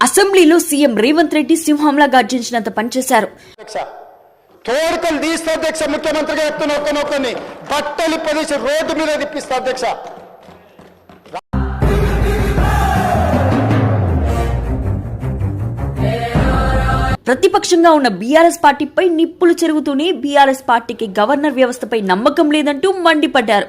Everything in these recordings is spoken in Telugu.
అసెంబ్లీలో సీఎం రేవంత్ రెడ్డి సింహంలా గర్జించినంత పనిచేశారు. తోడుకలు తీస్తే అధ్యక్ష ముఖ్యమంత్రిగా చెప్తున్న ఒక్కనొక్కని బట్టలు పదేసి రోడ్డు మీద తిప్పిస్తా అధ్యక్ష. ప్రతిపక్షంగా ఉన్న బీఆర్ఎస్ పార్టీపై నిప్పులు చెరుగుతూనే బీఆర్ఎస్ పార్టీకి గవర్నర్ వ్యవస్థపై నమ్మకం లేదంటూ మండిపడ్డారు.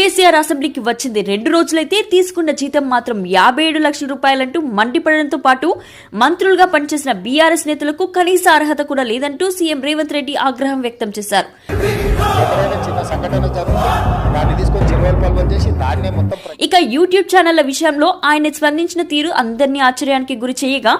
కేసీఆర్ అసెంబ్లీకి వచ్చింది. రెండు రోజులైతే తీసుకున్న జీతం మాత్రం యాభై ఏడు లక్షల రూపాయలంటూ మండిపడడంతో పాటు మంత్రులుగా పనిచేసిన బీఆర్ఎస్ నేతలకు కనీస అర్హత కూడా లేదంటూ సీఎం రేవంత్ రెడ్డి ఆగ్రహం వ్యక్తం చేశారు. ఇక యూట్యూబ్ ఛానళ్ళ విషయంలో ఆయన స్పందించిన తీరు అందరినీ ఆశ్చర్యానికి గురి చేయగా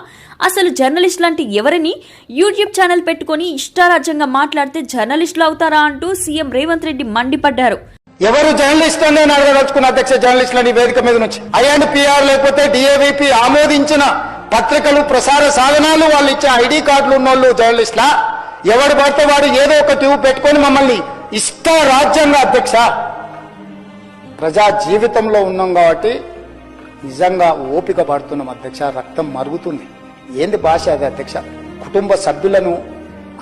అసలు జర్నలిస్ట్ లాంటి ఎవరిని యూట్యూబ్ ఛానల్ పెట్టుకొని ఇష్టారాజ్యంగా మాట్లాడితే జర్నలిస్టులు అవుతారా అంటూ సీఎం రేవంత్ రెడ్డి మండిపడ్డారు. ఎవరు జర్నలిస్ట్ అని నేను అడగదలుచుకున్న అధ్యక్ష జర్నలిస్టులని వేదిక మీద నుంచి. ఐఎండ్ పిఆర్ లేకపోతే డిఏవిపి ఆమోదించిన పత్రికలు ప్రసార సాధనాలు వాళ్ళు ఇచ్చే ఐడి కార్డులు ఉన్నోళ్ళు జర్నలిస్టులా? ఎవడు పడితే వాడు ఏదో ఒక ట్యూబ్ పెట్టుకొని మమ్మల్ని ఇష్ట రాజ్యంగా అధ్యక్ష. ప్రజా జీవితంలో ఉన్నాం కాబట్టి నిజంగా ఓపిక పడుతున్నాం అధ్యక్ష రక్తం మరుగుతుంది. ఏంది భాష అది అధ్యక్ష? కుటుంబ సభ్యులను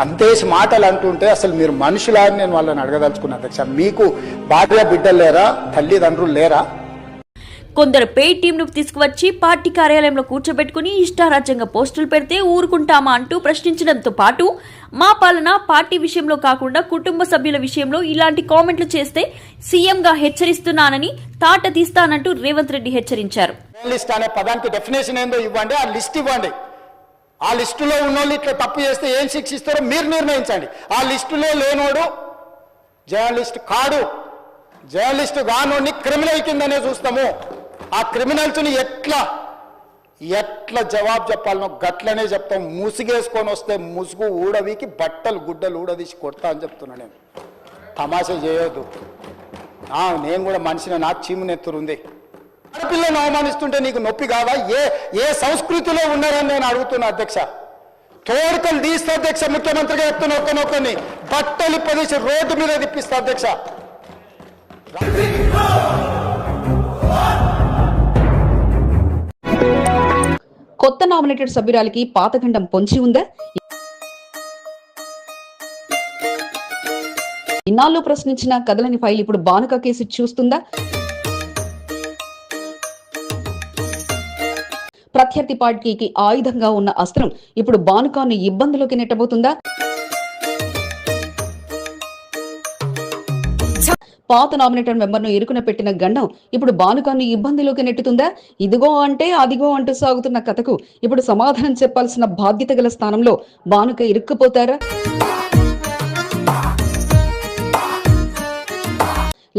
అంతేసి మాటలు అంటుంటే అసలు మీరు మనుషులా అని నేను వాళ్ళని అడగదలుచుకున్నా అధ్యక్ష. మీకు భార్య బిడ్డలు లేరా? తల్లిదండ్రులు లేరా? కొందరు పెయిడ్ టీంను తీసుకువచ్చి పార్టీ కార్యాలయంలో కూర్చోబెట్టుకుని ఇష్టారాజ్యంగా పోస్టులు పెడితే ఊరుకుంటామా అంటూ ప్రశ్నించడంతో పాటు మా పాలన పార్టీ విషయంలో కాకుండా కుటుంబ సభ్యుల విషయంలో ఇలాంటి కామెంట్లు చేస్తే సీఎంగా హెచ్చరిస్తున్నానని తాట తీస్తానంటూ రేవంత్ రెడ్డి హెచ్చరించారు. జర్నలిస్ట్ అనే పదానికి డెఫినేషన్ ఏందో ఇవ్వండి ఆ లిస్ట్ ఇవ్వండి. ఆ లిస్టులో ఉన్నోళ్ళు ఇట్లా తప్పు చేస్తే ఏం శిక్షిస్తారో మీరు నిర్ణయించండి. ఆ లిస్టులో లేనోడు జర్నలిస్ట్ కాడు. జర్నలిస్ట్ గానోడిని క్రిమినల్ కిందనే చూస్తాము. ఆ క్రిమినల్స్ని ఎట్లా ఎట్లా జవాబు చెప్పాలనో గట్లనే చెప్తాం. ముసుగేసుకొని వస్తే ముసుగు ఊడవీకి బట్టలు గుడ్డలు ఊడదీసి కొడతా అని చెప్తున్నా నేను. తమాషా చేయొద్దు. నేను కూడా మనిషిని నాకు చీము నెత్తురుంది. ఆడపిల్లను అవమానిస్తుంటే నీకు నొప్పి కావా? ఏ ఏ సంస్కృతిలో ఉన్నారని నేను అడుగుతున్నా అధ్యక్ష. తోడుకలు తీస్తే అధ్యక్ష ముఖ్యమంత్రిగా చెప్తున్న ఒక్కనొక్కని బట్టలు పదేసి రోడ్డు మీద తిప్పిస్తా అధ్యక్ష. కొత్త నామినేటెడ్ సభ్యురాలికి పాతగండం పొంచి ఉందా? ఇన్నాళ్ళు ప్రశ్నించిన కదలని ఫైల్ ఇప్పుడు బానుక కేసు చూస్తుందా? ప్రత్యర్థి పార్టీకి ఆయుధంగా ఉన్న అస్త్రం ఇప్పుడు బానుకాను ఇబ్బందులోకి నెట్టబోతుందా? పాత నామినేటెడ్ మెంబర్ను ఇరుకున పెట్టిన గండం ఇప్పుడు బానుకాన్ని ఇబ్బందిలోకి నెట్టుతుందా? ఇదిగో అంటే అదిగో అంటూ సాగుతున్న కథకు ఇప్పుడు సమాధానం చెప్పాల్సిన బాధ్యత గల స్థానంలో బానుక ఇరుక్కుపోతారా?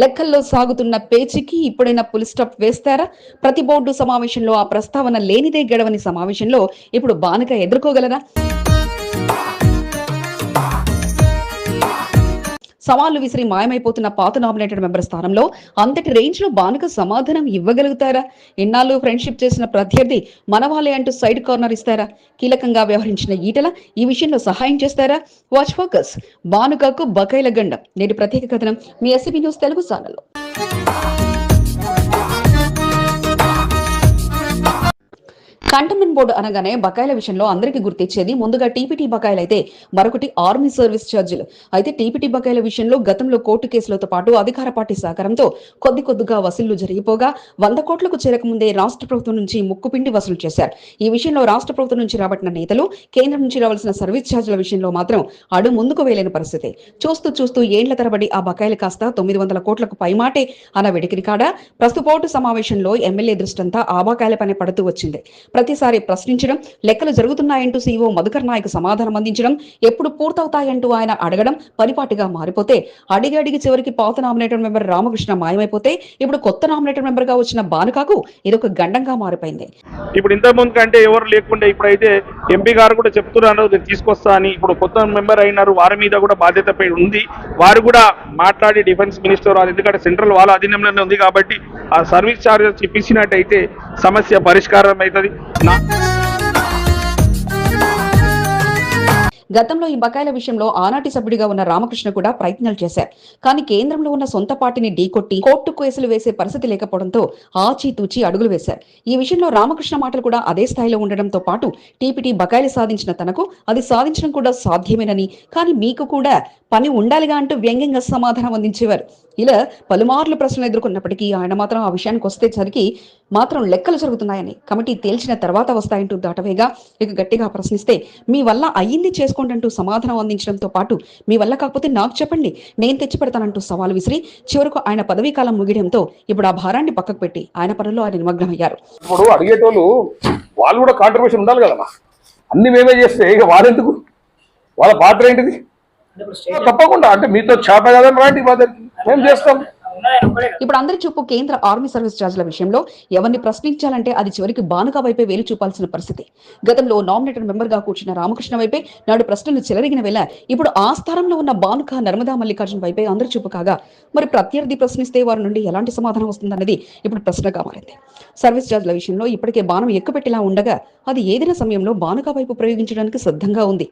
లెక్కల్లో సాగుతున్న పేచీకి ఇప్పుడైనా పులి స్టాప్ వేస్తారా? ప్రతి బోర్డు సమావేశంలో ఆ ప్రస్తావన లేనిదే గడవని సమావేశంలో ఇప్పుడు బానుక ఎదుర్కోగలరా? సవాళ్ళు విసిరి మాయమైపోతున్న పాత నామినేటెడ్ మెంబర్ స్థానంలో అంతటి రేంజ్లో బానుక సమాధానం ఇవ్వగలుగుతారా? ఇన్నాళ్ళు ఫ్రెండ్షిప్ చేసిన ప్రత్యర్థి మనవాలే అంటూ సైడ్ కార్నర్ ఇస్తారా? కీలకంగా వ్యవహరించిన ఈటల ఈ విషయంలో సహాయం చేస్తారా? వాచ్ ఫోకస్ బానుకకు బకైల గండం నేటి ప్రత్యేక కథనం మీ ఎస్సీబీ న్యూస్ తెలుగు ఛానల్లో. కంటోన్మెంట్ బోర్డు అనగానే బకాయిల విషయంలో అందరికీ గుర్తించేది. ముందుగా టీపీటీ బకాయిలు అయితే మరొకటి ఆర్మీ సర్వీస్ ఛార్జీలు అయితే టీపీటీ బకాయిల విషయంలో గతంలో కోర్టు కేసులతో పాటు అధికార పార్టీ సహకారంతో కొద్ది కొద్దిగా వసూళ్ళు జరిగిపోగా వంద కోట్లకు చేరకముందే రాష్ట్ర ప్రభుత్వం నుంచి ముక్కుపిండి వసూలు చేశారు. ఈ విషయంలో రాష్ట్ర ప్రభుత్వం నుంచి రాబట్టిన నేతలు కేంద్రం నుంచి రావాల్సిన సర్వీస్ ఛార్జీల విషయంలో మాత్రం అడు ముందుకు వేయలేని పరిస్థితి. చూస్తూ చూస్తూ ఏండ్ల తరబడి ఆ బకాయిలు కాస్త తొమ్మిది వందల కోట్లకు పైమాటే అన్న వెడికిరి కాడ ప్రస్తుత సమావేశంలో ఎమ్మెల్యే దృష్టంతా ఆ బకాయిల పని పడుతూ వచ్చింది. ప్రతిసారి ప్రశ్నించడం లెక్కలు జరుగుతున్నాయంటూ సీఓ మధుకర్ నాయక్ సమాధానం అందించడం ఎప్పుడు పూర్తవుతాయంటూ ఆయన అడగడం పరిపాటిగా మారిపోతే అడిగి అడిగి చివరికి పాత నామినేటెడ్ మెంబర్ రామకృష్ణ మాయమైపోతే ఇప్పుడు కొత్త నామినేటెడ్ మెంబర్గా వచ్చిన బానుకాకు ఇదొక గండంగా మారిపోయింది. ఇప్పుడు ఇంత ముందు కంటే ఎవరు లేకుండా ఇప్పుడైతే ఎంపీ గారు కూడా చెప్తున్నారు తీసుకొస్తా అని. ఇప్పుడు కొత్త మెంబర్ అయినారు వారి మీద కూడా బాధ్యతపై ఉంది. వారు కూడా మాట్లాడి డిఫెన్స్ మినిస్టర్ వారు ఎందుకంటే సెంట్రల్ వాళ్ళ అధీనంలోనే ఉంది కాబట్టి ఆ సర్వీస్ ఛార్జెస్ ఇప్పించినట్టయితే సమస్య పరిష్కారం అవుతుంది నా గతంలో ఈ బకాయిల విషయంలో ఆనాటి సభ్యుడిగా ఉన్న రామకృష్ణ కూడా ప్రయత్నాలు చేశారు. కానీ కేంద్రంలో ఉన్న సొంత పార్టీని ఢీకొట్టి కోర్టు కేసులు వేసే పరిస్థితి లేకపోవడంతో ఆచితూచి అడుగులు వేశారు. ఈ విషయంలో రామకృష్ణ మాటలు కూడా అదే స్థాయిలో ఉండడంతో పాటు టీపీటీ బకాయిలు సాధించిన తనకు అది సాధించడం కూడా సాధ్యమేనని కానీ మీకు కూడా పని ఉండాలిగా అంటూ వ్యంగ్యంగా సమాధానం అందించేవారు. ఇలా పలుమార్లు ప్రశ్నలు ఎదుర్కొన్నప్పటికీ ఆయన మాత్రం ఆ విషయానికి వస్తేసరికి మాత్రం లెక్కలు జరుగుతున్నాయని కమిటీ తేల్చిన తర్వాత వస్తాయంటూ దాటవేగా. ఇక గట్టిగా ప్రశ్నిస్తే మీ వల్ల అయ్యింది చేసుకోండి అంటూ సమాధానం అందించడంతో పాటు మీ వల్ల కాకపోతే నాకు చెప్పండి నేను తెచ్చి పెడతానంటూ సవాల్ విసిరి చివరకు ఆయన పదవీ కాలం ముగియడంతో ఇప్పుడు ఆ భారాన్ని పక్కకు పెట్టి ఆయన పనుల్లో ఆయన నిమగ్నమయ్యారు. ఇప్పుడు అడిగేటోళ్ళు వాళ్ళు కూడా కాంట్రిబ్యూషన్ ఉండాలి కదమ్మా. అన్ని మేమే చేస్తే ఇక వారెందుకు? వాళ్ళ పాత్ర ఏంటిది? తప్పకుండా. అంటే మీతో చేత కదని రాండి మేము చేస్తాం? ఇప్పుడు అందరి చూపు కేంద్ర ఆర్మీ సర్వీస్ ఛార్జీల విషయంలో ఎవరిని ప్రశ్నించాలంటే అది చివరికి బానుక వైపే వేలు చూపాల్సిన పరిస్థితి. గతంలో నామినేటెడ్ మెంబర్గా కూర్చున్న రామకృష్ణ వైపే నాడు ప్రశ్నలు చెలరిగిన వేళ ఇప్పుడు ఆ స్థానంలో ఉన్న బానుక నర్మదా మల్లికార్జున వైపే అందరి చూపు కాగా మరి ప్రత్యర్థి ప్రశ్నిస్తే వారి నుండి ఎలాంటి సమాధానం వస్తుందన్నది ఇప్పుడు ప్రశ్నగా మారింది. సర్వీస్ ఛార్జీల విషయంలో ఇప్పటికే బాణం ఎక్కుపెట్టేలా ఉండగా అది ఏదైనా సమయంలో బానుక వైపు ప్రయోగించడానికి సిద్ధంగా ఉంది.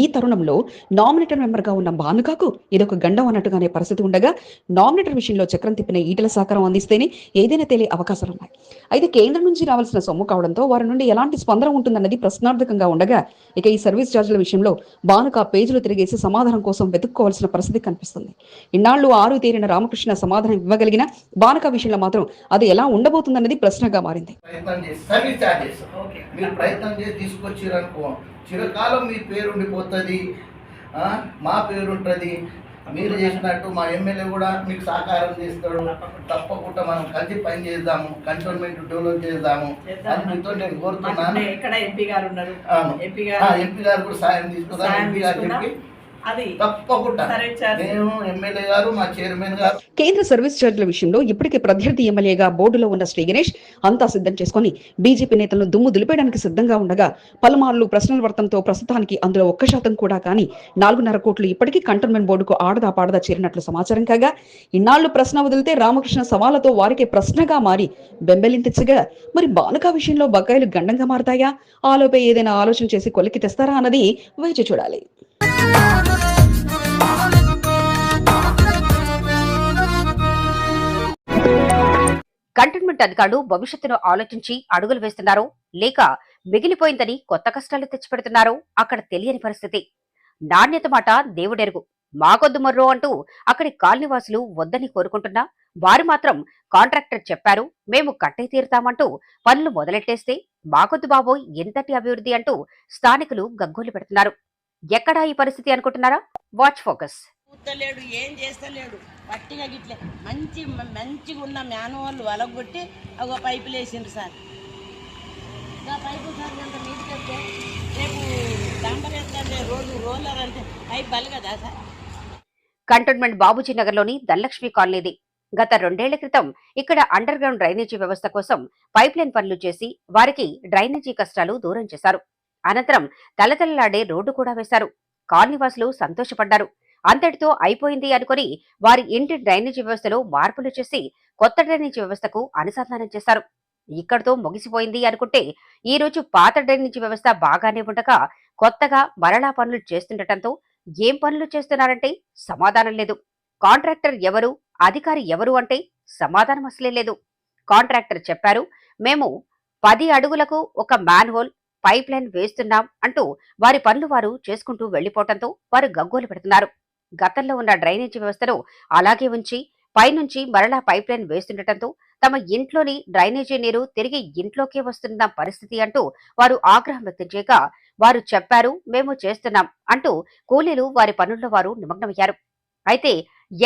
ఈ తరుణంలో నామినేటర్ మెంబర్గా ఉన్న భానుకాకు ఇదొక గండం అన్నట్టుగానే పరిస్థితి ఉండగా నామినేటర్ విషయంలో చక్రం తిప్పిన ఈటల సహకారం అందిస్తేనే ఏదైనా తేలే అవకాశాలు ఉన్నాయి. అయితే కేంద్రం నుంచి రావాల్సిన సొమ్ము కావడంతో వారి నుండి ఎలాంటి స్పందన ఉంటుందన్నది ప్రశ్నార్థకంగా ఉండగా ఇక ఈ సర్వీస్ ఛార్జీల విషయంలో భానుక పేజీలు తిరిగేసి సమాధానం కోసం వెతుక్కోవాల్సిన పరిస్థితి కనిపిస్తుంది. ఇన్నాళ్ళు ఆరు తేరిన రామకృష్ణ సమాధానం ఇవ్వగలిగిన బానుక విషయంలో మాత్రం అది ఎలా ఉండబోతుందన్నది ప్రశ్నగా మారింది. ప్రయత్నం చేసి సర్వీస్ ఛార్జెస్. మీరు ప్రయత్నం చేసి తీసుకొచ్చిరనుకో చిరకాలం మీ పేరు ఉండిపోతుంది మా పేరు ఉంటుంది మీరు చేసినట్టు మా ఎమ్మెల్యే కూడా మీకు సహకారం చేస్తాడు. తప్పకుండా మనం కలిసి పని చేద్దాము. కంటోన్మెంట్ డెవలప్ చేద్దాము. మీతో నేను కోరుతున్నాను. ఎంపీ గారు ఉన్నారు? అవును. ఎంపీ ఆ, గారు ఎంపీ గారు కూడా సాయం తీసుకుందాం ఎంపీ గారు. చెప్పి అది. తప్పకుండా. సరే సార్. నేను ఎమ్మెల్యే గారు మా చైర్మన్ గారు. కేంద్ర సర్వీస్ ఛార్జీల విషయంలో ఇప్పటికే ప్రత్యర్థి ఎమ్మెల్యేగా బోర్డులో ఉన్న శ్రీ గణేష్ అంతా సిద్ధం చేసుకుని బీజేపీ నేతలను దుమ్ము దులిపేయడానికి సిద్ధంగా ఉండగా పలుమార్లు ప్రశ్నల వర్తంతో ప్రస్తుతానికి అందులో ఒక్క శాతం కూడా కానీ నాలుగున్నర కోట్లు ఇప్పటికీ కంటోన్మెంట్ బోర్డుకు ఆడదా పాడదా చేరినట్లు సమాచారం కాగా ఇన్నాళ్ళు ప్రశ్న వదిలితే రామకృష్ణ సవాళ్ళతో వారికే ప్రశ్నగా మారి బెంబెలించగా మరి బానుకా విషయంలో బకాయిలు గండంగా మారతాయా? ఆలోపే ఏదైనా ఆలోచన చేసి కొలికి తెస్తారా అన్నది వేచి చూడాలి. కంటైన్మెంట్ అధికారులు భవిష్యత్తును ఆలోచించి అడుగులు వేస్తున్నారు. లేక మిగిలిపోయిందని కొత్త కష్టాలు తెచ్చిపెడుతున్నారో. అక్కడ తెలియని పరిస్థితి. నాణ్యత మాట దేవుడెరుగు. మాకొద్దు మర్రో అంటూ అక్కడి కాలనీవాసులు వద్దని కోరుకుంటున్నా. వారు మాత్రం కాంట్రాక్టర్ చెప్పారు. మేము కట్టే తీరుతామంటూ పనులు మొదలెట్టేస్తే మాకొద్దు బాబోయ్ ఎంతటి అభివృద్ధి అంటూ స్థానికులు గగ్గోలు పెడుతున్నారు. ఎక్కడా ఈ పరిస్థితి అనుకుంటున్నారా? వాచ్ ఫోకస్ కూతలేడు ఏం చేస్తలేడు. పట్టిగా గిట్లే. మంచి మంచిగా ఉన్న మాన్యువల్ వలగొట్టి ఒక పైపులు వేసిండ్రు సార్. ఇంకా పైపు సార్ అంత నీట్గా వస్తే రేపు డాంబర్ రోజు రోలర్ అంటే పైప్ బలి కదా సార్. కంటోన్మెంట్ బాబుజీ నగర్లోని ధనలక్ష్మి కాలనీది. గత రెండేళ్ళ క్రితం ఇక్కడ అండర్ గ్రౌండ్ డ్రైనేజీ వ్యవస్థ కోసం పైప్ లైన్ పనులు చేసి వారికి డ్రైనేజీ కష్టాలు దూరం చేశారు. అనంతరం తలతలలాడే రోడ్డు కూడా వేశారు. కార్నివాసులు సంతోషపడ్డారు. అంతటితో అయిపోయింది అనుకుని వారి ఇంటి డ్రైనేజీ వ్యవస్థలో మార్పులు చేసి కొత్త డ్రైనేజీ వ్యవస్థకు అనుసంధానం చేశారు. ఇక్కడితో ముగిసిపోయింది అనుకుంటే ఈ రోజు పాత డ్రైనేజీ వ్యవస్థ బాగానే ఉండగా కొత్తగా మరలా పనులు చేస్తుండటంతో ఏం పనులు చేస్తున్నారంటే సమాధానం లేదు. కాంట్రాక్టర్ ఎవరు అధికారి ఎవరు అంటే సమాధానం అసలే లేదు. కాంట్రాక్టర్ చెప్పారు మేము పది అడుగులకు ఒక మ్యాన్హోల్ పైప్ లైన్ వేస్తున్నాం అంటూ వారి పనులు వారు చేసుకుంటూ వెళ్ళిపోవటంతో వారు గగ్గోలు పెడుతున్నారు. గతంలో ఉన్న డ్రైనేజీ వ్యవస్థను అలాగే ఉంచి పైనుంచి మరలా పైప్ లైన్ వేస్తుండటంతో తమ ఇంట్లోని డ్రైనేజీ నీరు తిరిగి ఇంట్లోకే వస్తున్న పరిస్థితి అంటూ వారు ఆగ్రహం వ్యక్తం చేయగా వారు చెప్పారు మేము చేస్తున్నాం అంటూ కూలీలు వారి పనుల్లో వారు నిమగ్నమయ్యారు. అయితే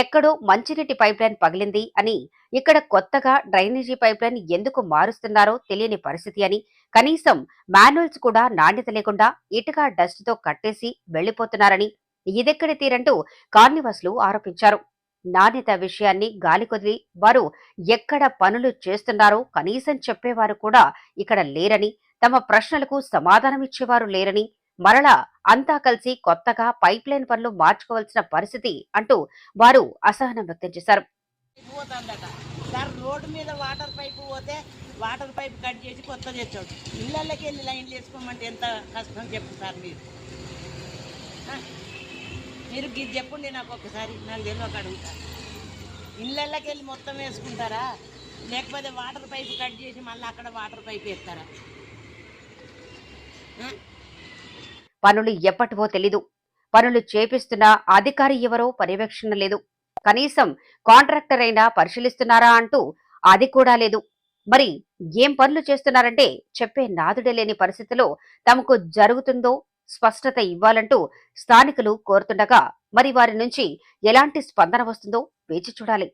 ఎక్కడో మంచినీటి పైప్ లైన్ పగిలింది అని ఇక్కడ కొత్తగా డ్రైనేజీ పైప్ లైన్ ఎందుకు మారుస్తున్నారో తెలియని పరిస్థితి అని కనీసం మాన్యువల్స్ కూడా నాణ్యత లేకుండా ఇటుక డస్ట్తో కట్టేసి వెళ్ళిపోతున్నారని ఇదెక్కడి తీరంటూ కార్నివాసులు ఆరోపించారు. నాణ్యత విషయాన్ని గాలికొదిలి వారు ఎక్కడ పనులు చేస్తున్నారో కనీసం చెప్పేవారు కూడా ఇక్కడ లేరని తమ ప్రశ్నలకు సమాధానం ఇచ్చేవారు లేరని మరలా అంతా కలిసి కొత్తగా పైప్ లైన్ పనులు మార్చుకోవాల్సిన పరిస్థితి అంటూ వారు అసహనం వ్యక్తం చేశారు. సార్ రోడ్డు మీద వాటర్ పైపు పోతే వాటర్ పైప్ కట్ చేసి కొత్త తెచ్చాడు. ఇళ్ళకి వెళ్ళి లైన్లు వేసుకోమంటే ఎంత కష్టం చెప్పు సార్ మీరు. మీరు ఇది చెప్పండి నాకు ఒకసారి నాకు తెలియక అడుగుతా ఇళ్ళకి వెళ్ళి మొత్తం వేసుకుంటారా? లేకపోతే వాటర్ పైప్ కట్ చేసి మళ్ళీ అక్కడ వాటర్ పైప్ వేస్తారా? పనులు ఎప్పటివో తెలీదు. పనులు చేపిస్తున్న అధికారి ఎవరో పర్యవేక్షణ లేదు. కనీసం కాంట్రాక్టర్ అయినా పరిశీలిస్తున్నారా అంటూ అది కూడా లేదు. మరి ఏం పనులు చేస్తున్నారంటే చెప్పే నాదుడే లేని పరిస్థితిలో తమకు జరుగుతుందో స్పష్టత ఇవ్వాలంటూ స్థానికులు కోరుతుండగా మరి వారి నుంచి ఎలాంటి స్పందన వస్తుందో వేచి చూడాలి.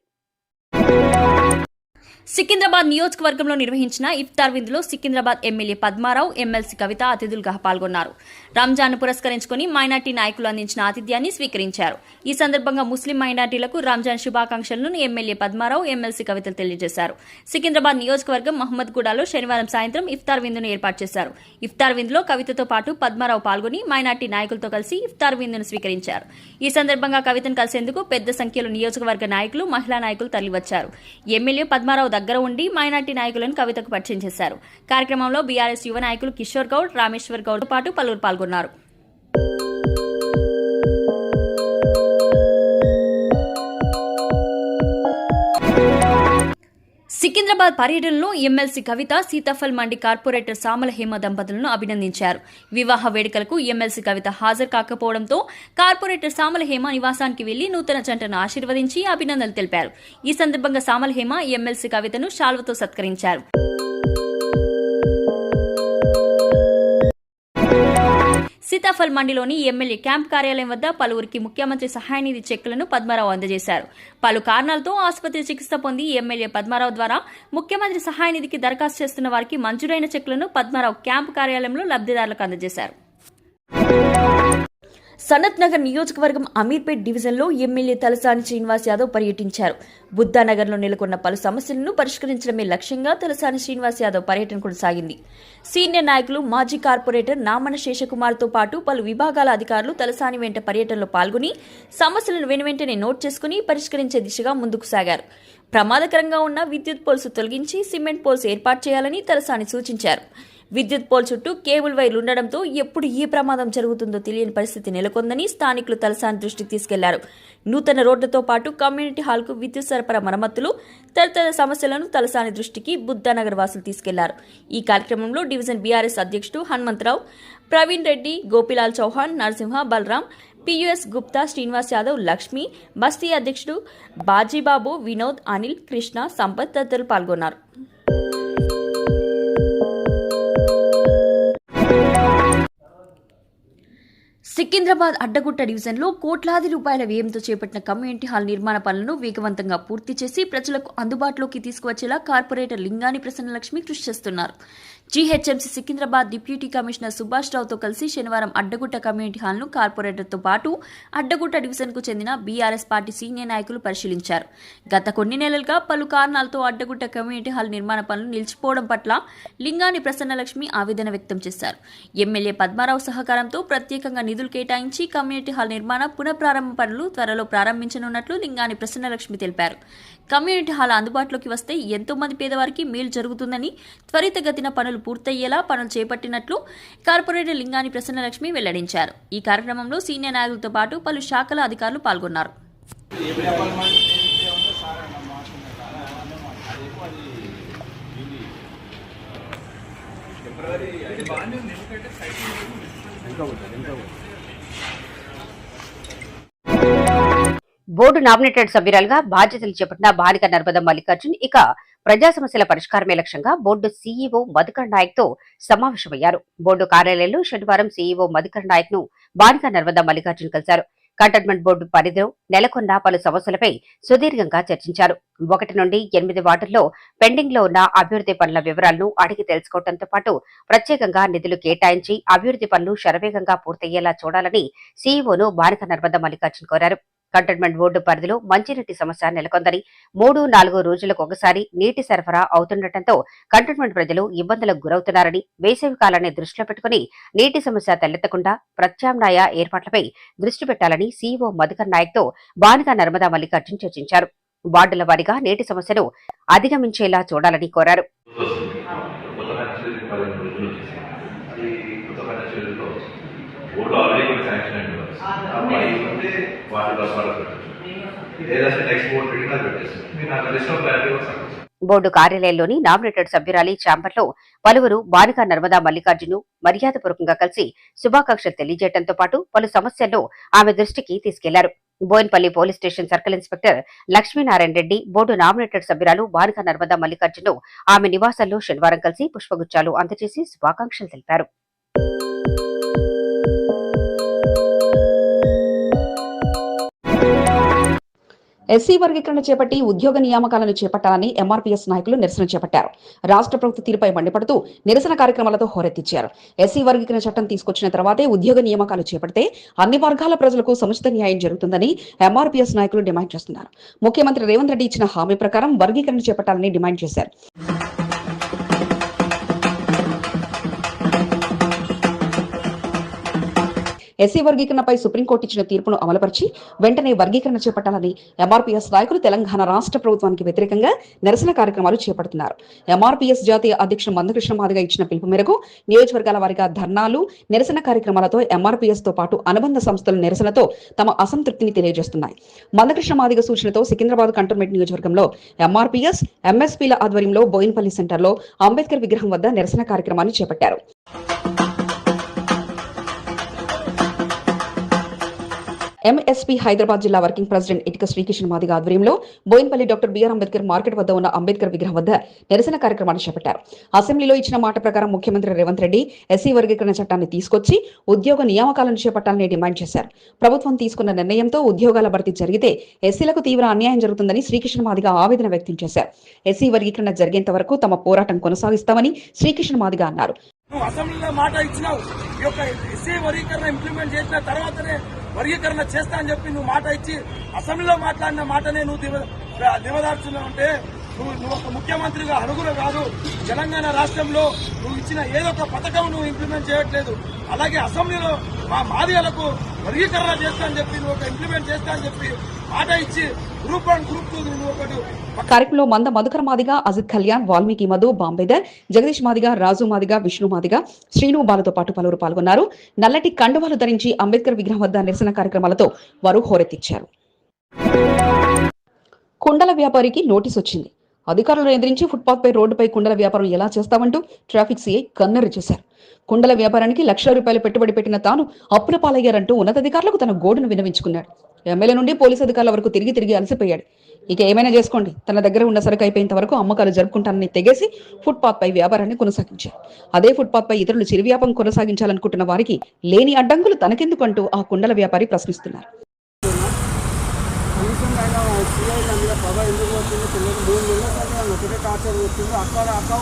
సికింద్రాబాద్ నియోజకవర్గంలో నిర్వహించిన ఇఫ్తార్ విందులో సికింద్రాబాద్ ఎమ్మెల్యే పద్మారావు ఎమ్మెల్సీ కవిత అతిథులుగా పాల్గొన్నారు. రంజాన్ పురస్కరించుకుని మైనార్టీ నాయకులు అందించిన ఆతిథ్యాన్ని స్వీకరించారు. ఈ సందర్భంగా ముస్లిం మైనార్టీలకు రంజాన్ శుభాకాంక్షలను ఎమ్మెల్యే పద్మారావు ఎమ్మెల్సీ కవితలు తెలియజేశారు. సికింద్రాబాద్ నియోజకవర్గం మహమ్మద్గూడలో శనివారం సాయంత్రం ఇఫ్తార్ విందును ఏర్పాటు చేశారు. ఇఫ్తార్ విందులో కవితతో పాటు పద్మారావు పాల్గొని మైనార్టీ నాయకులతో కలిసి ఇఫ్తార్ విందును స్వీకరించారు. ఈ సందర్భంగా కవితను కలిసేందుకు పెద్ద సంఖ్యలో నియోజకవర్గ నాయకులు మహిళా నాయకులు తరలివచ్చారు. ఎమ్మెల్యే పద్మారావు దగ్గర ఉండి మైనార్టీ నాయకులను కవితకు పరిచయం చేశారు. కార్యక్రమంలో బీఆర్ఎస్ యువ నాయకులు కిషోర్ గౌడ్ రామేశ్వర్ గౌడ్తో పాటు పలువురు పాల్గొన్నారు. సికింద్రాబాద్ పర్యటనలో ఎమ్మెల్సీ కవిత సీతాఫల్ మండి కార్పొరేటర్ సామల హేమ దంపతులను అభినందించారు. వివాహ వేడుకలకు ఎమ్మెల్సీ కవిత హాజరు కాకపోవడంతో కార్పొరేటర్ సామల హేమ నివాసానికి వెళ్ళి నూతన జంటను ఆశీర్వదించి అభినందనలు తెలిపారు. ఈ సందర్భంగా సామల హేమ ఎమ్మెల్సీ కవితను శాల్వతో సత్కరించారు. సీతాఫల్ మండిలోని ఎమ్మెల్యే క్యాంప్ కార్యాలయం వద్ద పలువురికి ముఖ్యమంత్రి సహాయనిధి చెక్కులను పద్మారావు అందజేశారు. పలు కారణాలతో ఆసుపత్రి చికిత్స పొంది ఎమ్మెల్యే పద్మారావు ద్వారా ముఖ్యమంత్రి సహాయనిధికి దరఖాస్తు చేస్తున్న వారికి మంజూరైన చెక్కులను పద్మారావు క్యాంప్ కార్యాలయంలో లబ్ధిదారులకు అందజేశారు. సనత్ నగర్ నియోజకవర్గం అమీర్పేట్ డివిజన్లో ఎమ్మెల్యే తలసాని శ్రీనివాస్ యాదవ్ పర్యటించారు. బుద్ధానగర్లో నెలకొన్న పలు సమస్యలను పరిష్కరించడమే లక్ష్యంగా తలసాని శ్రీనివాస్ యాదవ్ పర్యటన కొనసాగింది సీనియర్ నాయకులు మాజీ కార్పొరేటర్ నామన శేషకుమార్తో పాటు పలు విభాగాల అధికారులు తలసాని వెంట పర్యటనలో పాల్గొని సమస్యలను వెనువెంటనే నోట్ చేసుకుని పరిష్కరించే దిశగా ముందుకు సాగారు. ప్రమాదకరంగా ఉన్న విద్యుత్ పోల్స్ తొలగించి సిమెంట్ పోల్స్ ఏర్పాటు చేయాలని తలసాని సూచించారు. విద్యుత్ పోల్ చుట్టూ కేబుల్ వైర్లు ఉండడంతో ఎప్పుడు ఏ ప్రమాదం జరుగుతుందో తెలియని పరిస్థితి నెలకొందని స్థానికులు తలసాని దృష్టికి తీసుకెళ్ళారు. నూతన రోడ్లతో పాటు కమ్యూనిటీ హాల్కు విద్యుత్ సరఫరా మరమ్మతులు తదితర సమస్యలను తలసాని దృష్టికి బుద్ధానగర్ వాసులు తీసుకెళ్ళారు. ఈ కార్యక్రమంలో డివిజన్ బీఆర్ఎస్ అధ్యక్షుడు హనుమంతరావు ప్రవీణ్ రెడ్డి గోపిలాల్ చౌహాన్ నరసింహ బలరాం పియుఎస్ గుప్తా శ్రీనివాస్ యాదవ్ లక్ష్మి బస్తీ అధ్యక్షుడు బాజీబాబు వినోద్ అనిల్ కృష్ణ సంపత్ తదితరులు పాల్గొన్నారు. సికింద్రాబాద్ అడ్డగుట్ట డివిజన్లో కోట్లాది రూపాయల వ్యయంతో చేపట్టిన కమ్యూనిటీ హాల్ నిర్మాణ పనులను వేగవంతంగా పూర్తి చేసి ప్రజలకు అందుబాటులోకి తీసుకువచ్చేలా కార్పొరేటర్ లింగాని ప్రసన్నలక్ష్మి కృషి చేస్తున్నారు. GHMC Secunderabad deputy commissioner Subhash రావుతో కలిసి శనివారం అడ్డగుట్ట కమ్యూనిటీ హాల్ను కార్పొరేటర్తో పాటు అడ్డగుట్ట డివిజన్కు చెందిన బీఆర్ఎస్ పార్టీ సీనియర్ నాయకులు పరిశీలించారు. గత కొన్ని నెలలుగా పలు కారణాలతో అడ్డగుట్ట కమ్యూనిటీ హాల్ నిర్మాణ పనులు నిలిచిపోవడం పట్ల లింగాని ప్రసన్నలక్ష్మి ఆవేదన వ్యక్తం చేశారు. ఎమ్మెల్యే పద్మారావు సహకారంతో ప్రత్యేకంగా నిధులు కేటాయించి కమ్యూనిటీ హాల్ నిర్మాణ పునఃప్రారంభ పనులు త్వరలో ప్రారంభించనున్నట్లు లింగాని ప్రసన్నలక్ష్మి తెలిపారు. కమ్యూనిటీ హాల్ అందుబాటులోకి వస్తే ఎంతో మంది పేదవారికి మేలు జరుగుతుందని త్వరితగతిన పనులు పూర్తయ్యేలా పనులు చేపట్టినట్లు కార్పొరేటర్ లింగాని ప్రసన్నలక్ష్మి వెల్లడించారు. ఈ కార్యక్రమంలో సీనియర్ నాయకులతో పాటు పలు శాఖల అధికారులు పాల్గొన్నారు. బోర్డు నామినేటెడ్ సభ్యురాలుగా బాధ్యతలు చేపట్టిన బాలిక నర్మద మల్లికార్జున్ ఇక ప్రజా సమస్యల పరిష్కారమే లక్ష్యంగా బోర్డు సీఈఓ మధుకర్ నాయక్తో సమావేశమయ్యారు. బోర్డు కార్యాలయంలో శనివారం సీఈఓ మధుకర్ నాయక్ను బాలిక నర్మద మల్లికార్జున్ కలిశారు. కంటైన్మెంట్ బోర్డు పరిధిలో నెలకొన్న పలు సమస్యలపై సుదీర్ఘంగా చర్చించారు. ఒకటి నుండి ఎనిమిది వార్డుల్లో పెండింగ్లో ఉన్న అభివృద్ధి పనుల వివరాలను అడిగి తెలుసుకోవడంతో పాటు ప్రత్యేకంగా నిధులు కేటాయించి అభివృద్ధి పనులు శరవేగంగా పూర్తయ్యేలా చూడాలని సీఈఓను బాలిక నర్మద మల్లికార్జున్ కోరారు. కంటోన్మెంట్ బోర్డు పరిధిలో మంచినీటి సమస్య నెలకొందని మూడు నాలుగు రోజులకు ఒకసారి నీటి సరఫరా అవుతుండటంతో కంటోన్మెంట్ ప్రజలు ఇబ్బందులకు గురవుతున్నారని వేసవి కాలాన్ని దృష్టిలో పెట్టుకుని నీటి సమస్య తలెత్తకుండా ప్రత్యామ్నాయ ఏర్పాట్లపై దృష్టి పెట్టాలని సీఈఓ మధుకర్ నాయక్తో బానిక నర్మదా మల్లికార్జున్ చర్చించారు. వార్డుల వారీగా నీటి సమస్యను అధిగమించేలా చూడాలని కోరారు. కొత్త బోర్డు కార్యాలయంలోని నామినేటెడ్ సభ్యురాలి ఛాంబర్లో పలువురు బాలిక నర్మదా మల్లికార్జును మర్యాదపూర్వకంగా కలిసి శుభాకాంక్షలు తెలియజేయడంతో పాటు పలు సమస్యల్లో ఆమె దృష్టికి తీసుకెళ్ళారు. Bowenpally police station circle inspector Lakshminarayana Reddy board nominated సభ్యురాలు బాలిక నర్మదా మల్లికార్జును ఆమె నివాసంలో శనివారం కలిసి పుష్పగుచ్చాలు అందజేసి శుభాకాంక్షలు తెలిపారు. ఎస్సీ వర్గీకరణ చేపట్టి ఉద్యోగ నియామకాలను చేపట్టాలని ఎంఆర్పీఎస్ నాయకులు నిరసన చేపట్టారు. రాష్ట్ర ప్రభుత్వ తీరుపై మండిపడుతూ నిరసన కార్యక్రమాలతో హోరెత్తిచ్చారు. ఎస్సీ వర్గీకరణ చట్టం తీసుకొచ్చిన తర్వాతే ఉద్యోగ నియామకాలు చేపడితే అన్ని వర్గాల ప్రజలకు సముచిత న్యాయం జరుగుతుందని ఎంఆర్పీఎస్ నాయకులు డిమాండ్ చేస్తున్నారు. ముఖ్యమంత్రి రేవంత్ రెడ్డి ఇచ్చిన హామీ ప్రకారం వర్గీకరణ చేపట్టాలని డిమాండ్ చేశారు. ఎస్సీ వర్గీకరణపై సుప్రీంకోర్టు ఇచ్చిన తీర్పును అమలుపరిచి వెంటనే వర్గీకరణ చేపట్టాలని ఎంఆర్పీఎస్ నాయకులు తెలంగాణ రాష్ట్ర ప్రభుత్వానికి వ్యతిరేకంగా నిరసన కార్యక్రమాలు చేపడుతున్నారు. ఎంఆర్పీఎస్ జాతీయ అధ్యక్షుడు మందకృష్ణ మాదిగ ఇచ్చిన పిలుపు మేరకు నియోజకవర్గాల వారిగా ధర్నాలు నిరసన కార్యక్రమాలతో ఎంఆర్పీఎస్తో పాటు అనుబంధ సంస్థల నిరసనతో తమ అసంతృప్తిని తెలియజేస్తున్నాయి. మందకృష్ణ మాదిగ సూచనతో సికింద్రాబాద్ కంటోన్మెంట్ నియోజకవర్గంలో ఎంఆర్పీఎస్ ఎంఎస్పీల ఆధ్వర్యంలో బోయిన్పల్లి సెంటర్లో అంబేద్కర్ విగ్రహం వద్ద నిరసన కార్యక్రమాన్ని చేపట్టారు. ఎంఎస్పీ హైదరాబాద్ జిల్లా వర్కింగ్ ప్రెసిడెంట్ ఇటుక శ్రీకృష్ణ మాదిగ ఆధ్వర్యంలో Bowenpally doctor B R Ambedkar market వద్ద ఉన్న అంబేద్కర్ విగ్రహం వద్ద నిరసన కార్యక్రమాన్ని చేపట్టారు. అసెంబ్లీలో ఇచ్చిన మాట ప్రకారం ముఖ్యమంత్రి రేవంత్ రెడ్డి ఎస్సీ వర్గీకరణ చట్టాన్ని తీసుకొచ్చి ఉద్యోగ నియామకాలను చేపట్టాలని డిమాండ్ చేశారు. ప్రభుత్వం తీసుకున్న నిర్ణయంతో ఉద్యోగాల భర్తీ జరిగితే ఎస్సీలకు తీవ్ర అన్యాయం జరుగుతుందని శ్రీకృష్ణ మాదిగ ఆవేదన వ్యక్తం చేశారు. ఎస్సీ వర్గీకరణ జరిగేంత వరకు తమ పోరాటం కొనసాగిస్తామని శ్రీకృష్ణ మాదిగ అన్నారు. నువ్వు అసెంబ్లీలో మాట ఇచ్చినావు. ఈ యొక్క ఎస్సీ వర్గీకరణ ఇంప్లిమెంట్ చేసిన తర్వాతనే వర్గీకరణ చేస్తా అని చెప్పి నువ్వు మాట ఇచ్చి అసెంబ్లీలో మాట్లాడిన మాటనే నువ్వు దివ దివదార్చున్నావు అంటే నువ్వు నువ్వు ఒక ముఖ్యమంత్రిగా అడుగులు కాదు. తెలంగాణ రాష్ట్రంలో నువ్వు ఇచ్చిన ఏదో ఒక పథకం నువ్వు ఇంప్లిమెంట్ చేయట్లేదు. అలాగే అసెంబ్లీలో మా మాదిగలకు వర్గీకరణ చేస్తా అని చెప్పి నువ్వు ఒక ఇంప్లిమెంట్ చేస్తా అని చెప్పి మాట ఇచ్చి గ్రూప్ వన్ గ్రూప్ టూ నువ్వు ఒకటి కార్యక్రమంలో మంద మధుకర్ మాదిగ అజిత్ కళ్యాణ్ వాల్మీకి మధు బాంబేదర్ జగదీష్ మాదిగ రాజు మాదిగ విష్ణు మాదిగ శ్రీను బాలతో పాటు పలువురు పాల్గొన్నారు. నల్లటి కండువాలు ధరించి అంబేద్కర్ విగ్రహం వద్ద నిరసన కార్యక్రమాలతో వారు హోరెత్తిచ్చారు. కుండల వ్యాపారికి నోటీస్ వచ్చింది అధికారులను నియంత్రించి ఫుట్పాత్ పై రోడ్డుపై కుండల వ్యాపారం ఎలా చేస్తామంటూ ట్రాఫిక్ సీఐ కన్నెర్ర చేశారు. కుండల వ్యాపారానికి లక్షల రూపాయలు పెట్టుబడి పెట్టిన తాను అప్పుల పాలయ్యారంటూ ఉన్నతాధికారులకు తన గోడును వినవించుకున్నాడు ఎమ్మెల్యే నుండి పోలీసు అధికారుల వరకు తిరిగి తిరిగి అలసిపోయాడు. ఇక ఏమైనా చేసుకోండి. తన దగ్గర ఉన్న సరుకు అయిపోయేంత వరకు అమ్మకాలు జరుపుకుంటానని తెగేసి ఫుట్పాత్ పై వ్యాపారాన్ని కొనసాగించారు. అదే ఫుట్పాత్ పై ఇతరులు చిరువ్యాపం కొనసాగించాలనుకుంటున్న వారికి లేని అడ్డంకులు తనకెందుకు అంటూ ఆ కుండల వ్యాపారి ప్రశ్నిస్తున్నారు. మీద ప్రభావం ఎందుకు వచ్చింది పిల్లలు మూడు నెలల ఒకటే టార్చర్ వచ్చింది అక్కడ అక్క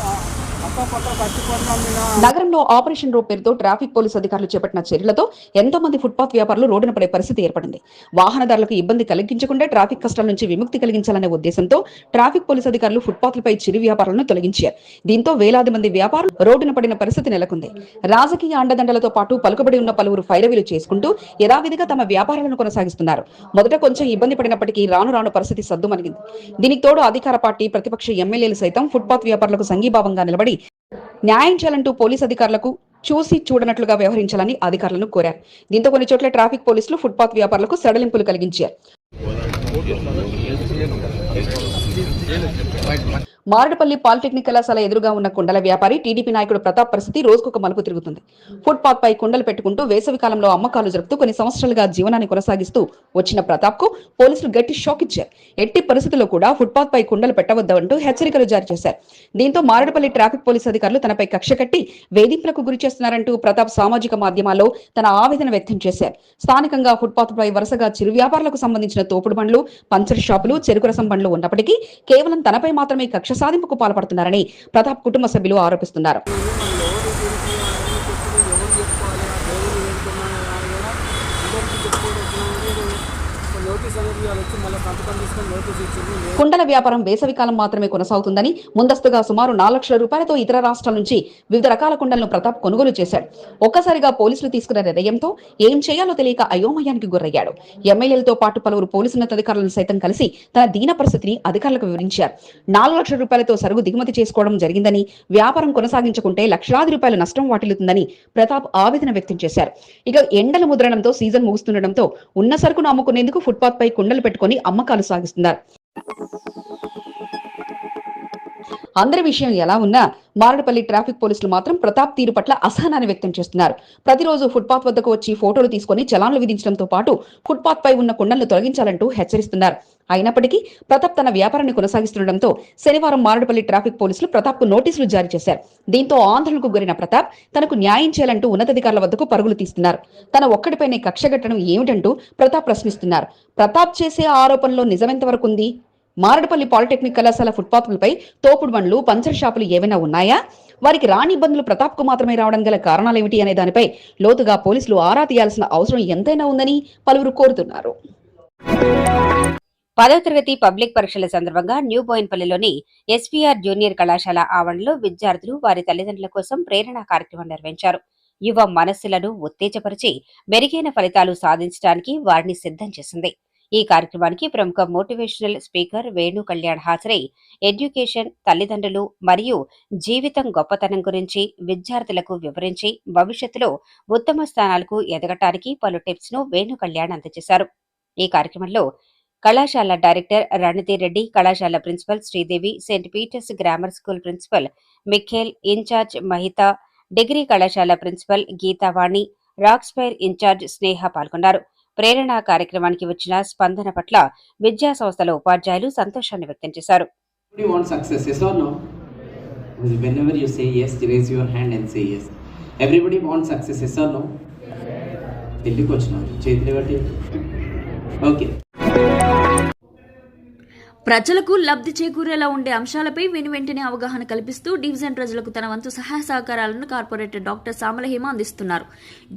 నగరంలో ఆపరేషన్ రూప్ పేరుతో ట్రాఫిక్ పోలీసు అధికారులు చేపట్టిన చర్యలతో ఎంతో మంది ఫుట్పాత్ వ్యాపారులు రోడ్డున పడే పరిస్థితి ఏర్పడింది. వాహనదారులకు ఇబ్బంది కలిగించకుండా ట్రాఫిక్ కష్టాల నుంచి విముక్తి కలిగించాలనే ఉద్దేశంతో ట్రాఫిక్ పోలీసు అధికారులు ఫుట్పాత్లపై చిరు వ్యాపారులను తొలగించారు. దీంతో వేలాది మంది వ్యాపారులు రోడ్డున పడిన పరిస్థితి నెలకొంది. రాజకీయ అండదండలతో పాటు పలుకుబడి ఉన్న పలువురు ఫైరవీలు చేసుకుంటూ యథావిధిగా తమ వ్యాపారాలను కొనసాగిస్తున్నారు. మొదట కొంచెం ఇబ్బంది పడినప్పటికీ రాను రాను పరిస్థితి సద్దుమణిగింది దీనికి తోడు అధికార పార్టీ ప్రతిపక్ష ఎమ్మెల్యేలు సైతం ఫుట్పాత్ వ్యాపారులకు సంఘీభావంగా నిలబడి న్యాయం చేయాలంటూ పోలీస్ అధికారులకు చూసి చూడనట్లుగా వ్యవహరించాలని అధికారులను కోరారు. దీంతో కొన్ని చోట్ల ట్రాఫిక్ పోలీసులు ఫుట్పాత్ వ్యాపారులకు సడలింపులు కలిగించారు. మారడపల్లి పాలిటెక్నిక్ కళాశాల ఎదురుగా ఉన్న కుండల వ్యాపారి టీడీపీ నాయకుడు ప్రతాప్ పరిస్థితి రోజుకొక మలుపు తిరుగుతుంది. ఫుట్పాత్ పై కుండలు పెట్టుకుంటూ వేసవి కాలంలో అమ్మకాలు జరుపుతూ కొన్ని సంవత్సరాలుగా జీవనాన్ని కొనసాగిస్తూ వచ్చిన ప్రతాప్కు పోలీసులు గట్టి షాక్ ఇచ్చారు. ఎట్టి పరిస్థితుల్లో కూడా ఫుట్పాత్ పై కుండలు పెట్టవద్దంటూ హెచ్చరికలు జారీ చేశారు. దీంతో మారడపల్లి ట్రాఫిక్ పోలీసు అధికారులు తనపై కక్ష కట్టి వేధింపులకు గురి చేస్తున్నారంటూ ప్రతాప్ సామాజిక మాధ్యమాల్లో తన ఆవేదన వ్యక్తం చేశారు. స్థానికంగా ఫుట్పాత్ పై వరుసగా చిరు వ్యాపారులకు సంబంధించిన తోపుడు బండ్లు పంచర్ షాపులు చెరుకు రసం బండ్లు ఉన్నప్పటికీ కేవలం తనపై మాత్రమే కక్ష సాధింపుకు పాల్పడుతున్నారని ప్రతాప్ కుటుంబ సభ్యులు ఆరోపిస్తున్నారు నోటీస్ అనేది ఇవాళ వచ్చి మళ్ళీ సంతకం తీసుకొని నోటీస్ ఇచ్చింది లేదు కుండల వ్యాపారం వేసవికాలం మాత్రమే కొనసాగుతుందని ముందస్తుగా సుమారు నాలుగు లక్షల రూపాయలతో ఇతర రాష్ట్రాల నుంచి వివిధ రకాల కుండలను ప్రతాప్ కొనుగోలు చేశాడు. ఒక్కసారిగా పోలీసులు తీసుకున్న నిర్ణయంతో ఏం చేయాలో తెలియక అయోమయానికి గురయ్యాడు. ఎమ్మెల్యేలతో పాటు పలువురు పోలీసు ఉన్నతాధికారులను సైతం కలిసి తన దీన పరిస్థితిని అధికారులకు వివరించారు. నాలుగు లక్షల రూపాయలతో సరుకు దిగుమతి చేసుకోవడం జరిగిందని వ్యాపారం కొనసాగించుకుంటే లక్షలాది రూపాయల నష్టం వాటిల్లుతుందని ప్రతాప్ ఆవేదన వ్యక్తం చేశారు. ఇక ఎండల ముద్రణంతో సీజన్ ముగుస్తుండటంతో ఉన్న సరుకును అమ్ముకునేందుకు ఫుట్పాత్ పై కుండలు పెట్టుకుని అమ్మకాలు సాగిస్తున్నారు. అందరి విషయం ఎలా ఉన్నా మారడపల్లి ట్రాఫిక్ పోలీసులు మాత్రం ప్రతాప్ తీరు పట్ల అసహనాన్ని వ్యక్తం చేస్తున్నారు. ప్రతిరోజు ఫుట్పాత్ వద్దకు వచ్చి ఫోటోలు తీసుకొని చలాన్లు విధించడంతో పాటు ఫుట్పాత్ పై ఉన్న కుండలను తొలగించాలంటూ హెచ్చరిస్తున్నారు. అయినప్పటికీ ప్రతాప్ తన వ్యాపారాన్ని కొనసాగిస్తుండటంతో శనివారం మారడపల్లి ట్రాఫిక్ పోలీసులు ప్రతాప్కు నోటీసులు జారీ చేశారు. దీంతో ఆందోళనకు గురైన ప్రతాప్ తనకు న్యాయం చేయాలంటూ ఉన్నతాధికారుల వద్దకు పరుగులు తీస్తున్నారు. తన ఒక్కడిపైనే కక్షగట్టడం ఏమిటంటూ ప్రతాప్ ప్రశ్నిస్తున్నారు. ప్రతాప్ చేసే ఆరోపణలో నిజమెంతవరకు ఉంది మారడపల్లి పాలిటెక్నిక్ కళాశాల ఫుట్పాత్లపై తోపుడు బండ్లు పంచర్ షాపులు ఏవైనా ఉన్నాయా? వారికి రాని ఇబ్బందులు ప్రతాప్కు మాత్రమే రావడం గల కారణాలేమిటి అనే దానిపై లోతుగా పోలీసులు ఆరా తీయాల్సిన అవసరం ఎంతైనా ఉందని పలువురు కోరుతున్నారు. పదో తరగతి పబ్లిక్ పరీక్షల సందర్భంగా న్యూ బోయిన్పల్లిలోని ఎస్పీఆర్ జూనియర్ కళాశాల ఆవరణలో విద్యార్థులు వారి తల్లిదండ్రుల కోసం ప్రేరణ కార్యక్రమం నిర్వహించారు. యువ మనస్సులను ఉత్తేజపరిచి మెరుగైన ఫలితాలు సాధించడానికి వారిని సిద్ధం చేసింది. ఈ కార్యక్రమానికి ప్రముఖ మోటివేషనల్ స్పీకర్ వేణు కళ్యాణ్ హాజరై ఎడ్యుకేషన్ తల్లిదండ్రులు మరియు జీవితం గొప్పతనం గురించి విద్యార్థులకు వివరించి భవిష్యత్తులో ఉత్తమ స్థానాలకు ఎదగటానికి పలు టిప్స్ను వేణు కళ్యాణ్ అందజేశారు. ఈ కార్యక్రమంలో కళాశాల డైరెక్టర్ రణధీర్ రెడ్డి కళాశాల principal Sridevi Saint Peter's grammar school principal Michael incharge Mahitha degree కళాశాల principal Geethavani Rockspire incharge Sneha పాల్గొన్నారు. ప్రేరణ కార్యక్రమానికి వచ్చిన స్పందన పట్ల విద్యా సంస్థల ఉపాధ్యాయులు సంతోషాన్ని వ్యక్తం చేశారు. Everybody wants success, yes or no? Whenever you say yes, raise your hand and say yes. Everybody wants success, yes or no? ఢిల్లీకి వచ్చినావు చేతులు బట్టి ఓకే Thank you. ప్రజలకు లబ్ధి చేకూరేలా ఉండే అంశాలపై వెను వెంటనే అవగాహన కల్పిస్తూ డివిజన్ ప్రజలకు తన వంతు సహాయ సహకారాలను కార్పొరేటర్ డాక్టర్ సామలహేమ అందిస్తున్నారు.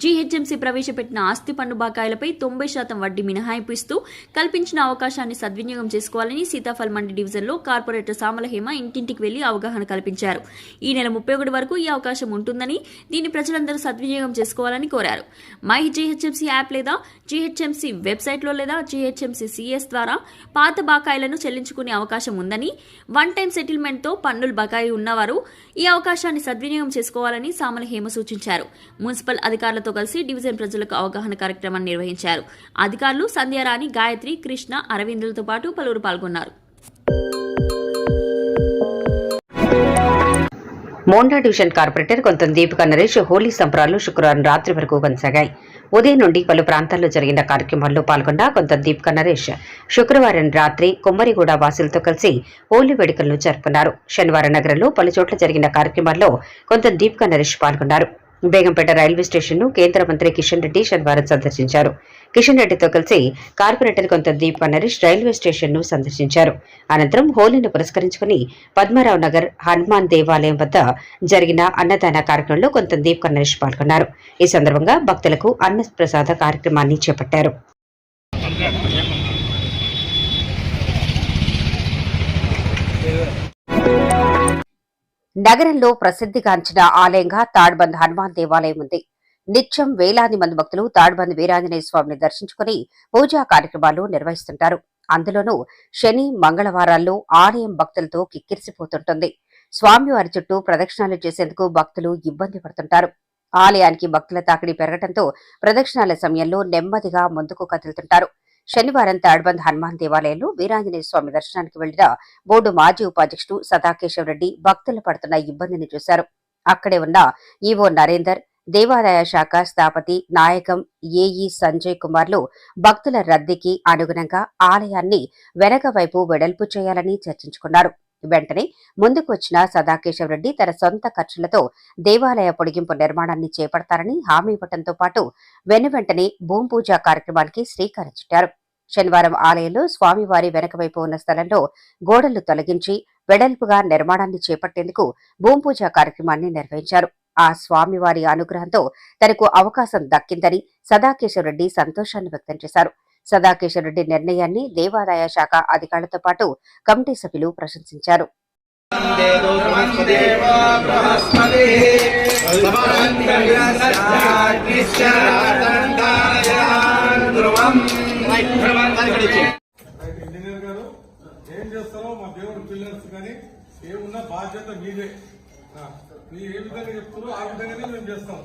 జీహెచ్ఎంసీ ప్రవేశపెట్టిన ఆస్తి పన్ను బకాయిలపై తొంభై శాతం వడ్డీ మినహాయింపు ఇస్తూ కల్పించిన అవకాశాన్ని సద్వినియోగం చేసుకోవాలని సీతాఫల్ మండి డివిజన్లో కార్పొరేటర్ సామలహేమ ఇంటింటికి వెళ్ళి అవగాహన కల్పించారు. ఈ నెల ముప్పై ఒకటి వరకు ఈ అవకాశం ఉంటుందని దీన్ని ప్రజలందరూ సద్వినియోగం చేసుకోవాలని కోరారు. మై జీహెచ్ఎంసీ యాప్ లేదా జీహెచ్ఎంసీ వెబ్సైట్లో లేదా జీహెచ్ఎంసీ సిఎస్ ద్వారా పాత బకాయిలను చెల్లించుకునే అవకాశం ఉందని వన్ టైం సెటిల్మెంట్తో పన్నులు బకాయి ఉన్నవారు ఈ అవకాశాన్ని సద్వినియోగం చేసుకోవాలని సామల హేమ సూచించారు. మున్సిపల్ అధికారులతో కలిసి డివిజన్ ప్రజలకు అవగాహన కార్యక్రమాన్ని నిర్వహించారు. అధికారులు సంధ్యారాణి గాయత్రి కృష్ణ అరవిందులతో పాటు పలువురు పాల్గొన్నారు. మోండా డివిజన్ కార్పొరేటర్ కొంత దీపిక నరేష్ హోలీ సంబరాలు శుక్రవారం రాత్రి వరకు కొనసాగాయి. ఉదయం నుండి పలు ప్రాంతాల్లో జరిగిన కార్యక్రమాల్లో పాల్గొన్న కొంత దీపిక నరేష్. శుక్రవారం రాత్రి కొమ్మరిగూడ వాసులతో కలిసి హోలీ వేడుకలను జరుపుకున్నారు. శనివారం నగరంలో పలు చోట్ల జరిగిన కార్యక్రమాల్లో కొంత దీపిక నరేష్ పాల్గొన్నారు. బేగంపేట రైల్వే స్టేషన్ను కేంద్ర మంత్రి కిషన్ రెడ్డి శనివారం సందర్శించారు. కిషన్ రెడ్డితో కలిసి కార్పొరేటర్ కొంత దీప నరేష్ రైల్వే స్టేషన్ను సందర్శించారు. అనంతరం హోలీని పురస్కరించుకుని పద్మారావు నగర్ హనుమాన్ దేవాలయం వద్ద జరిగిన అన్నదాన కార్యక్రమంలో కొంత దీప నరేష్ పాల్గొన్నారు. ఈ సందర్భంగా భక్తులకు అన్న ప్రసాద కార్యక్రమాన్ని చేపట్టారు. నగరంలో ప్రసిద్ధిగాంచిన ఆలయంగా తాడ్బంద్ హనుమాన్ దేవాలయం ఉంది. నిత్యం వేలాది మంది భక్తులు తాడ్బంద్ వీరాంజనేయ స్వామిని దర్శించుకుని పూజా కార్యక్రమాలు నిర్వహిస్తుంటారు. అందులోనూ శని మంగళవారాల్లో ఆలయం భక్తులతో కిక్కిరిసిపోతుంటుంది. స్వామివారి చుట్టూ ప్రదక్షిణాలు చేసేందుకు భక్తులు ఇబ్బంది పడుతుంటారు. ఆలయానికి భక్తుల తాకిడి పెరగటంతో ప్రదక్షిణాల సమయంలో నెమ్మదిగా ముందుకు కదులుతుంటారు. శనివారం తాడ్బంద్ హనుమాన్ దేవాలయంలో వీరాంజనేయ స్వామి దర్శనానికి వెళ్ళిన బోర్డు మాజీ ఉపాధ్యక్షుడు సదాకేశవ్ రెడ్డి భక్తులు పడుతున్న ఇబ్బందిని చూశారు. అక్కడే ఉన్న ఈవో నరేందర్ దేవాదాయ శాఖ స్థాపతి నాయకం ఏఈ సంజయ్ కుమార్లు భక్తుల రద్దీకి అనుగుణంగా ఆలయాన్ని వెనక వైపు వెడల్పు చేయాలని చర్చించుకున్నారు. వెంటనే ముందుకు వచ్చిన సదాకేశవ్ రెడ్డి తన సొంత ఖర్చులతో దేవాలయ పొడిగింపు నిర్మాణాన్ని చేపడతారని హామీ ఇవ్వడంతో పాటు వెనువెంటనే భూమి పూజ కార్యక్రమానికి శ్రీకారం చుట్టారు. శనివారం ఆలయంలో స్వామివారి వెనక వైపు ఉన్న స్థలంలో గోడలు తొలగించి వెడల్పుగా నిర్మాణాన్ని చేపట్టేందుకు భూమి పూజ కార్యక్రమాన్ని నిర్వహించారు. ఆ స్వామివారి అనుగ్రహంతో తనకు అవకాశం దక్కిందని సదాకేశ్వరరెడ్డి సంతోషాన్ని వ్యక్తం చేశారు. సదాకేశ్వరరెడ్డి నిర్ణయాన్ని దేవాదాయ శాఖ అధికారులతో పాటు కమిటీ సభ్యులు ప్రశంసించారు. ఏం చేస్తారో మా దేవుడు పిల్లర్స్ కానీ ఏమున్నా బాధ్యత మీదే. మీరు ఏ విధంగా చెప్తారో ఆ విధంగానే మేము చేస్తాం.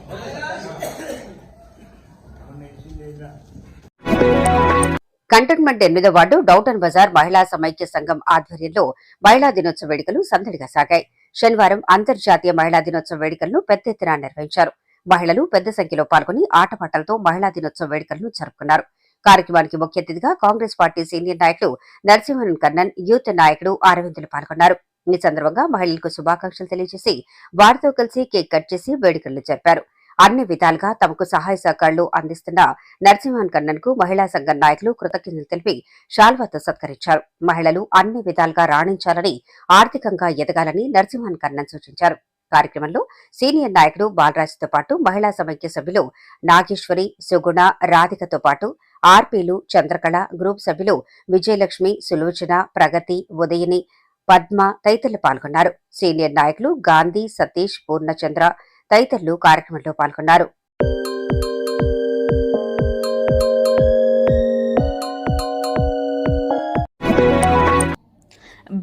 కంటోన్మెంట్ ఎనిమిదో వార్డు డౌటన్ బజార్ మహిళా సమైక్య సంఘం ఆధ్వర్యంలో మహిళా దినోత్సవ వేడుకలు సందడిగా సాగాయి. శనివారం అంతర్జాతీయ మహిళా దినోత్సవ వేడుకలను పెద్ద ఎత్తున నిర్వహించారు. మహిళలు పెద్ద సంఖ్యలో పాల్గొని ఆటపాటలతో మహిళా దినోత్సవ వేడుకలను జరుపుకున్నారు. కార్యక్రమానికి ముఖ్య అతిథిగా కాంగ్రెస్ పార్టీ సీనియర్ నాయకులు నరసింహన్ కన్నన్ యూత్ నాయకుడు అరవిందులు పాల్గొన్నారు. ఈ సందర్భంగా మహిళలకు శుభాకాంక్షలు తెలియజేసి వారితో కలిసి కేక్ కట్ చేసి వేడుకలు జరిపారు. అన్ని విధాలుగా తమకు సహాయ సహకారాలు అందిస్తున్న నరసింహన్ కన్నన్కు మహిళా సంఘం నాయకులు కృతజ్ఞతలు తెలిపి శాల్వాతో సత్కరించారు. మహిళలు అన్ని విధాలుగా రాణించాలని ఆర్థికంగా ఎదగాలని నరసింహన్ కన్నన్ సూచించారు. కార్యక్రమంలో సీనియర్ నాయకుడు బాలరాజ్తో పాటు మహిళా సమైక్య సభ్యులు నాగేశ్వరి సుగుణ రాధికతో పాటు ఆర్పీలు చంద్రకళ గ్రూప్ సభ్యులు విజయలక్ష్మి సులోచన ప్రగతి ఉదయని పద్మ తదితరులు పాల్గొన్నారు. సీనియర్ నాయకులు గాంధీ సతీష్ పూర్ణచంద్ర తదితరులు కార్యక్రమంలో పాల్గొన్నారు.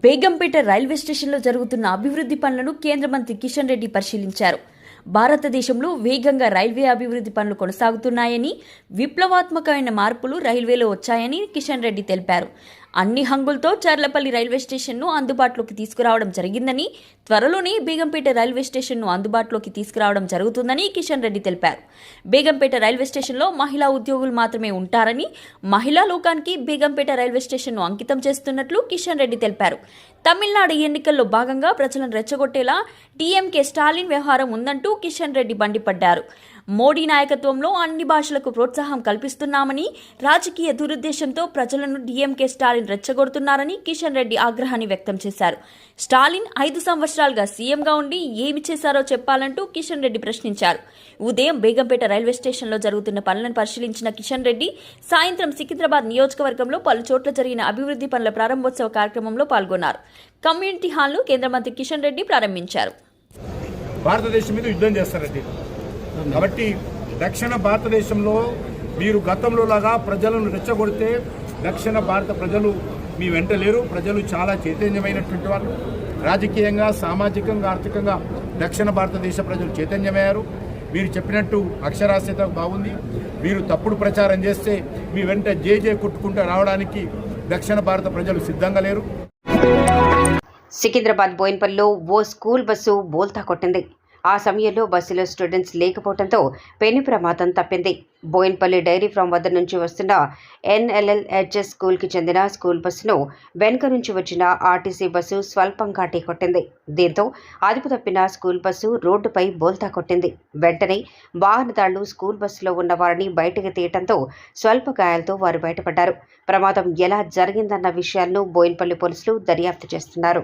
బేగంపేట రైల్వే స్టేషన్లో జరుగుతున్న అభివృద్ధి పనులను కేంద్ర మంత్రి కిషన్ రెడ్డి పరిశీలించారు. భారతదేశంలో వేగంగా రైల్వే అభివృద్ధి పనులు కొనసాగుతున్నాయని విప్లవాత్మకమైన మార్పులు రైల్వేలో వచ్చాయని కిషన్ రెడ్డి తెలిపారు. అన్ని హంగులతో చర్లపల్లి రైల్వే స్టేషన్ను అందుబాటులోకి తీసుకురావడం జరిగిందని త్వరలోనే బేగంపేట రైల్వే స్టేషన్ను అందుబాటులోకి తీసుకురావడం జరుగుతుందని కిషన్ రెడ్డి తెలిపారు. బేగంపేట రైల్వే స్టేషన్లో మహిళా ఉద్యోగులు మాత్రమే ఉంటారని మహిళా లోకానికి బేగంపేట రైల్వే స్టేషన్ను అంకితం చేస్తున్నట్లు కిషన్ రెడ్డి తెలిపారు. తమిళనాడు ఎన్నికల్లో భాగంగా ప్రజలను రెచ్చగొట్టేలా టీఎంకే స్టాలిన్ వ్యవహారం ఉందంటూ కిషన్ రెడ్డి మండిపడ్డారు. మోడీ నాయకత్వంలో అన్ని భాషలకు ప్రోత్సాహం కల్పిస్తున్నామని రాజకీయ దురుద్దేశంతో ప్రజలను డీఎంకే స్టాలిన్ రెచ్చగొడుతున్నారని కిషన్ రెడ్డి ఆగ్రహాన్ని వ్యక్తం చేశారు. స్టాలిన్ ఐదు సంవత్సరాలుగా సీఎంగా ఉండి ఏమి చేశారో చెప్పాలంటూ కిషన్ రెడ్డి ప్రశ్నించారు. ఉదయం బేగంపేట రైల్వే స్టేషన్లో జరుగుతున్న పనులను పరిశీలించిన కిషన్ రెడ్డి సాయంత్రం సికింద్రాబాద్ నియోజకవర్గంలో పలు చోట్ల జరిగిన అభివృద్ధి పనుల ప్రారంభోత్సవ కార్యక్రమంలో పాల్గొన్నారు. కమ్యూనిటీ హాల్ను కేంద్ర మంత్రి కిషన్ రెడ్డి ప్రారంభించారు. భారతదేశం మీద యుద్ధం చేస్తారండి కాబట్టి దక్షిణ భారతదేశంలో మీరు గతంలో లాగా ప్రజలను రెచ్చగొడితే దక్షిణ భారత ప్రజలు మీ వెంట లేరు. ప్రజలు చాలా చైతన్యమైనటువంటి వాళ్ళు. రాజకీయంగా సామాజికంగా ఆర్థికంగా దక్షిణ భారతదేశ ప్రజలు చైతన్యమయ్యారు. మీరు చెప్పినట్టు అక్షరాస్యత బాగుంది. మీరు తప్పుడు ప్రచారం చేస్తే మీ వెంట జే జే కొట్టుకుంటూ రావడానికి దక్షిణ భారత ప్రజలు సిద్ధంగా లేరు. సికింద్రాబాద్ బోయిన్పల్లిలో ఓ స్కూల్ బస్సు బోల్తా కొట్టింది. ఆ సమయంలో బస్సులో స్టూడెంట్స్ లేకపోవడంతో పెను ప్రమాదం తప్పింది. బోయిన్పల్లి డైరీ ఫామ్ వద్ద నుంచి వస్తున్న ఎన్ఎల్ఎల్హెచ్ఎస్ స్కూల్కి చెందిన స్కూల్ బస్సును వెనుక నుంచి వచ్చిన ఆర్టీసీ బస్సు స్వల్పంగా ఢీకొట్టింది దీంతో అదుపు తప్పిన స్కూల్ బస్సు రోడ్డుపై బోల్తా కొట్టింది. వెంటనే వాహనదారులు స్కూల్ బస్సులో ఉన్న వారిని బయటకు తీయటంతో స్వల్ప గాయాలతో వారు బయటపడ్డారు. ప్రమాదం ఎలా జరిగిందన్న విషయాలను బోయిన్పల్లి పోలీసులు దర్యాప్తు చేస్తున్నారు.